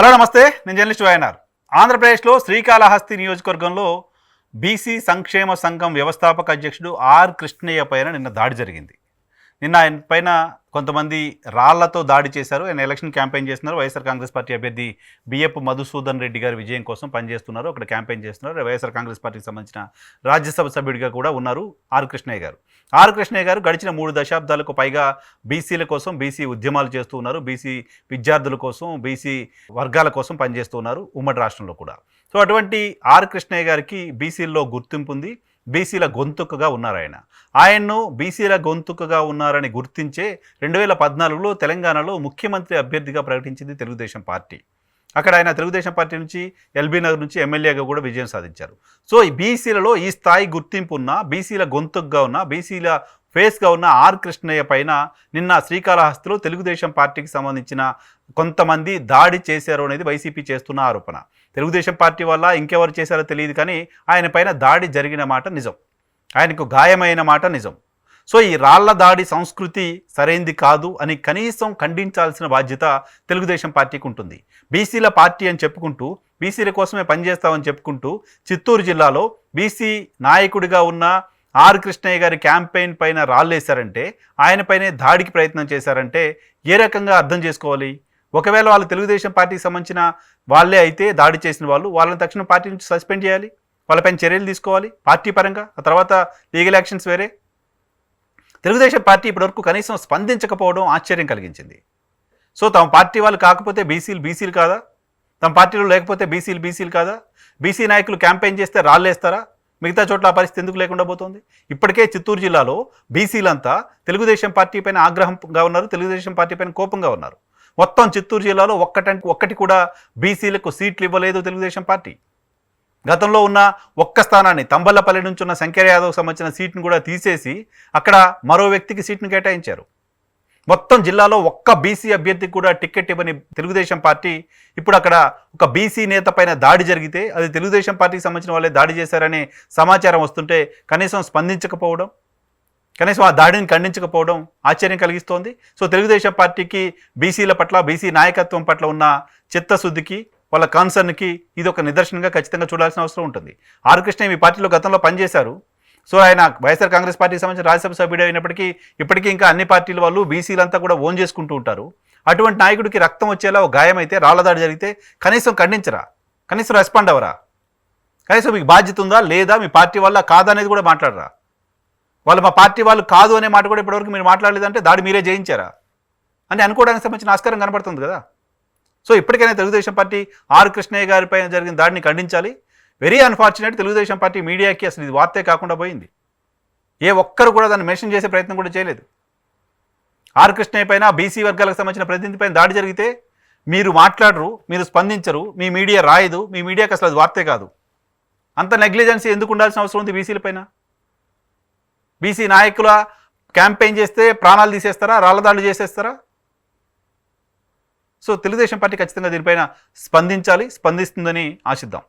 Hello నమస్తే. నేను journalist YNR ఆంధ్రప్రదేశ్లో శ్రీకాళహస్తి నియోజకవర్గంలో బీసీ సంక్షేమ సంఘం వ్యవస్థాపక అధ్యక్షుడు ఆర్ కృష్ణయ్య పైన నిన్న దాడి జరిగింది. నిన్న ఆయన పైన కొంతమంది రాళ్ళతో దాడి చేశారు. ఆయన ఎలక్షన్ క్యాంపెయిన్ చేస్తున్నారు. వైఎస్ఆర్ కాంగ్రెస్ పార్టీ అభ్యర్థి బిఎఫ్ మధుసూదన్ రెడ్డి గారి విజయం కోసం పనిచేస్తున్నారు. అక్కడ క్యాంపెయిన్ చేస్తున్నారు. వైఎస్ఆర్ కాంగ్రెస్ పార్టీకి సంబంధించిన రాజ్యసభ సభ్యుడిగా కూడా ఉన్నారు ఆర్ కృష్ణయ్య గారు. ఆర్ కృష్ణయ్య గారు గడిచిన మూడు దశాబ్దాలకు పైగా బీసీల కోసం బీసీ ఉద్యమాలు చేస్తూ ఉన్నారు. బీసీ విద్యార్థుల కోసం బీసీ వర్గాల కోసం పనిచేస్తూ ఉన్నారు ఉమ్మడి రాష్ట్రంలో కూడా. సో అటువంటి ఆర్ కృష్ణయ్య గారికి బీసీల్లో గుర్తింపు ఉంది. బీసీల గొంతుకగా ఉన్నారు ఆయన ఆయన్ను బీసీల గొంతుకగా ఉన్నారని గుర్తించే రెండు వేల పద్నాలుగులో తెలంగాణలో ముఖ్యమంత్రి అభ్యర్థిగా ప్రకటించింది తెలుగుదేశం పార్టీ. అక్కడ ఆయన తెలుగుదేశం పార్టీ నుంచి ఎల్బీ నగర్ నుంచి ఎమ్మెల్యేగా కూడా విజయం సాధించారు. సో ఈ బీసీలలో ఈ స్థాయి గుర్తింపు ఉన్న బీసీల గొంతుకుగా ఉన్న బీసీల ఫేస్గా ఉన్న ఆర్ కృష్ణయ్య పైన నిన్న శ్రీకాళహస్తిలో తెలుగుదేశం పార్టీకి సంబంధించిన కొంతమంది దాడి చేశారు అనేది వైసీపీ చేస్తున్న ఆరోపణ. తెలుగుదేశం పార్టీ వల్ల ఇంకెవరు చేశారో తెలియదు కానీ ఆయన పైన దాడి జరిగిన మాట నిజం. ఆయనకు గాయమైన మాట నిజం. సో ఈ రాళ్ళ దాడి సంస్కృతి సరైంది కాదు అని కనీసం ఖండించాల్సిన బాధ్యత తెలుగుదేశం పార్టీకి ఉంటుంది. బీసీల పార్టీ అని చెప్పుకుంటూ బీసీల కోసమే పనిచేస్తామని చెప్పుకుంటూ చిత్తూరు జిల్లాలో బీసీ నాయకుడిగా ఉన్న ఆర్ కృష్ణయ్య గారి క్యాంపెయిన్ పైన రాళ్ళేశారంటే ఆయన పైనే దాడికి ప్రయత్నం చేశారంటే ఏ రకంగా అర్థం చేసుకోవాలి? ఒకవేళ వాళ్ళు తెలుగుదేశం పార్టీకి సంబంధించిన వాళ్ళే అయితే దాడి చేసిన వాళ్ళు వాళ్ళని తక్షణం పార్టీ నుంచి సస్పెండ్ చేయాలి? వాళ్ళపైన చర్యలు తీసుకోవాలి? పార్టీ పరంగా? ఆ తర్వాత లీగల్ యాక్షన్స్ వేరే? తెలుగుదేశం పార్టీ ఇప్పటివరకు కనీసం స్పందించకపోవడం ఆశ్చర్యం కలిగించింది. సో తమ పార్టీ వాళ్ళు కాకపోతే బీసీలు బీసీలు కాదా? తమ పార్టీలో లేకపోతే బీసీలు బీసీలు కాదా? బీసీ నాయకులు క్యాంపెయిన్ చేస్తే రాళ్ళేస్తారా? మిగతా చోట్ల ఆ పరిస్థితి ఎందుకు లేకుండా పోతుంది? ఇప్పటికే చిత్తూరు జిల్లాలో బీసీలంతా తెలుగుదేశం పార్టీ పైన ఆగ్రహంగా ఉన్నారు తెలుగుదేశం పార్టీ పైన కోపంగా ఉన్నారు. మొత్తం చిత్తూరు జిల్లాలో ఒక్కటంటే ఒక్కటి కూడా బీసీలకు సీట్లు ఇవ్వలేదు తెలుగుదేశం పార్టీ. గతంలో ఉన్న ఒక్క స్థానాన్ని తంబల్లపల్లి నుంచి ఉన్న శంకర్ యాదవ్ సంబంధించిన సీట్ను కూడా తీసేసి అక్కడ మరో వ్యక్తికి సీట్ను కేటాయించారు. మొత్తం జిల్లాలో ఒక్క బీసీ అభ్యర్థికి కూడా టికెట్ ఇవ్వని తెలుగుదేశం పార్టీ ఇప్పుడు అక్కడ ఒక బీసీ నేత పైన దాడి జరిగితే అది తెలుగుదేశం పార్టీకి సంబంధించిన వాళ్ళే దాడి చేశారనే సమాచారం వస్తుంటే కనీసం స్పందించకపోవడం కనీసం ఆ దాడిని ఖండించకపోవడం ఆశ్చర్యం కలిగిస్తోంది. సో తెలుగుదేశం పార్టీకి బీసీల పట్ల బీసీ నాయకత్వం పట్ల ఉన్న చిత్తశుద్ధికి వాళ్ళ కాన్సర్న్కి ఇది ఒక నిదర్శనంగా ఖచ్చితంగా చూడాల్సిన అవసరం ఉంటుంది. ఆర్ కృష్ణ మీ పార్టీలో గతంలో పనిచేశారు. సో ఆయన వైఎస్ఆర్ కాంగ్రెస్ పార్టీకి సంబంధించిన రాజ్యసభ సభ్యుడు అయినప్పటికీ ఇప్పటికీ ఇంకా అన్ని పార్టీల వాళ్ళు బీసీలంతా కూడా ఓన్ చేసుకుంటూ ఉంటారు. అటువంటి నాయకుడికి రక్తం వచ్చేలా ఒక గాయం అయితే రాళ్ళదాడి జరిగితే కనీసం ఖండించరా? కనీసం రెస్పాండ్ అవ్వరా కనీసం మీకు బాధ్యత ఉందా? లేదా మీ పార్టీ వల్ల కాదా అనేది కూడా మాట్లాడరా? వాళ్ళు మా పార్టీ వాళ్ళు కాదు అనే మాట కూడా ఇప్పటివరకు మీరు మాట్లాడలేదంటే దాడి మీరే జయించారా? అని అనుకోవడానికి సంబంధించిన ఆస్కారం కనబడుతుంది కదా. సో ఇప్పటికైనా తెలుగుదేశం పార్టీ ఆర్ కృష్ణయ్య గారిపైన జరిగిన దాడిని ఖండించాలి. వెరీ అన్ఫార్చునేట్ తెలుగుదేశం పార్టీ మీడియాకి అసలు ఇది వార్తే కాకుండా పోయింది. ఏ ఒక్కరు కూడా దాన్ని మెన్షన్ చేసే ప్రయత్నం కూడా చేయలేదు. ఆర్ కృష్ణయ్య పైన బీసీ వర్గాలకు సంబంధించిన ప్రతినిధి పైన దాడి జరిగితే మీరు మాట్లాడరు మీరు స్పందించరు మీ మీడియా రాయదు మీ మీడియాకి అసలు అది వార్తే కాదు. అంత నెగ్లిజెన్సీ ఎందుకు ఉండాల్సిన అవసరం ఉంది బీసీల పైన? బీసీ నాయకుల క్యాంపెయిన్ చేస్తే ప్రాణాలు తీసేస్తారా రాళ్ళదాళ్ళు చేసేస్తారా? సో తెలుగుదేశం పార్టీ ఖచ్చితంగా దీనిపైన స్పందించాలి స్పందిస్తుందని ఆశిద్దాం.